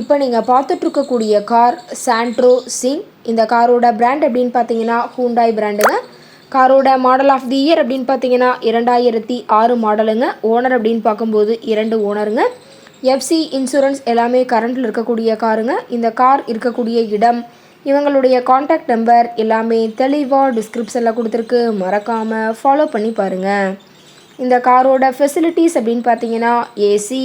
இப்போ நீங்கள் பார்த்துட்ருக்கக்கூடிய கார் சாண்ட்ரோ சிங் இந்த காரோட பிராண்ட் அப்படின்னு பார்த்தீங்கன்னா ஹூண்டாய் பிராண்டுங்க காரோட மாடல் ஆஃப் தி இயர் அப்படின்னு பார்த்தீங்கன்னா இரண்டாயிரத்தி ஆறு மாடலுங்க ஓனர் அப்படின்னு பார்க்கும்போது இரண்டு ஓனருங்க எஃப்சி இன்சூரன்ஸ் எல்லாமே கரண்டில் இருக்கக்கூடிய காருங்க. இந்த கார் இருக்கக்கூடிய இடம் இவங்களுடைய காண்டாக்ட் நம்பர் எல்லாமே தெளிவாக டிஸ்கிரிப்ஷனில் கொடுத்துருக்கு. மறக்காமல் ஃபாலோ பண்ணி பாருங்கள் இந்த காரோட ஃபெசிலிட்டிஸ் அப்படின்னு பார்த்தீங்கன்னா AC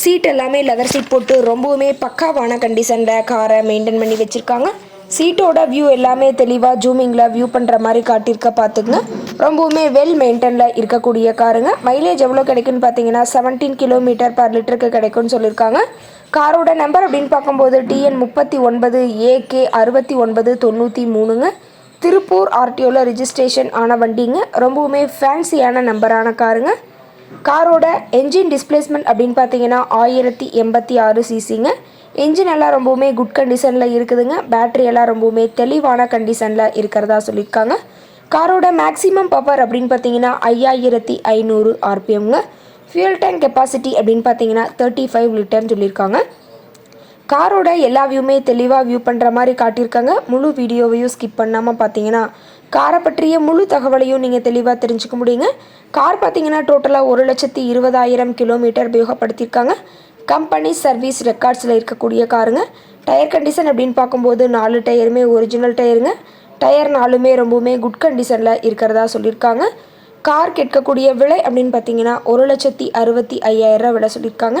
சீட் எல்லாமே லெதர் சீட் போட்டு ரொம்பவுமே பக்காவான கண்டிஷனில் காரை மெயின்டைன் பண்ணி வச்சுருக்காங்க. சீட்டோட வியூ எல்லாமே தெளிவாக ஜூமிங்கில் வியூ பண்ணுற மாதிரி காட்டியிருக்க பார்த்துக்குங்க. ரொம்பவுமே வெல் மெயின்டெனில் இருக்கக்கூடிய காருங்க மைலேஜ் எவ்வளோ கிடைக்குன்னு பார்த்தீங்கன்னா செவன்டீன் கிலோமீட்டர் பர் லிட்டருக்கு கிடைக்கும்னு சொல்லியிருக்காங்க. காரோட நம்பர் அப்படின்னு பார்க்கும்போது டிஎன் முப்பத்தி ஒன்பது ஏகே அறுபத்தி ஒன்பது தொண்ணூற்றி மூணுங்க. திருப்பூர் ஆர்டிஓவில் ரிஜிஸ்ட்ரேஷன் ஆன வண்டிங்க. ரொம்பவுமே ஃபேன்சியான நம்பரான காருங்க காரோட என்ஜின் டிஸ்பிளேஸ்மெண்ட் அப்படின்னு பார்த்தீங்கன்னா ஆயிரத்தி எண்பத்தி ஆறு சிசிங்க என்ஜின் எல்லாம் ரொம்பவுமே குட் கண்டிஷனில் இருக்குதுங்க. பேட்ரி எல்லாம் ரொம்பவுமே தெளிவான கண்டிஷனில் இருக்கிறதா சொல்லியிருக்காங்க. காரோட மேக்ஸிமம் பவர் அப்படின்னு பார்த்தீங்கன்னா ஐயாயிரத்தி ஐநூறு ஆர்பிஎம்ங்க. ஃபியூல் டேங்க் கெப்பாசிட்டி அப்படின்னு பார்த்தீங்கன்னா தேர்ட்டி ஃபைவ் லிட்டர்னு சொல்லியிருக்காங்க. காரோட எல்லா வியூமே தெளிவாக வியூ பண்ணுற மாதிரி காட்டியிருக்காங்க. முழு வீடியோவையும் ஸ்கிப் பண்ணாமல் பார்த்தீங்கன்னா காரை பற்றிய முழு தகவலையும் நீங்கள் தெளிவாக தெரிஞ்சுக்க முடியுங்க. கார் பார்த்தீங்கன்னா டோட்டலாக ஒரு லட்சத்தி இருபதாயிரம் கிலோமீட்டர் உபயோகப்படுத்தியிருக்காங்க. கம்பெனி சர்வீஸ் ரெக்கார்ட்ஸில் இருக்கக்கூடிய காருங்க. டயர் கண்டிஷன் அப்படின்னு பார்க்கும்போது நாலு டயருமே ஒரிஜினல் டயருங்க. டயர் நாலுமே ரொம்பவுமே குட் கண்டிஷனில் இருக்கிறதா சொல்லியிருக்காங்க. கார் கேட்கக்கூடிய விலை அப்படின்னு பார்த்தீங்கன்னா ஒரு லட்சத்தி அறுபத்தி ஐயாயிரம் விலை சொல்லியிருக்காங்க.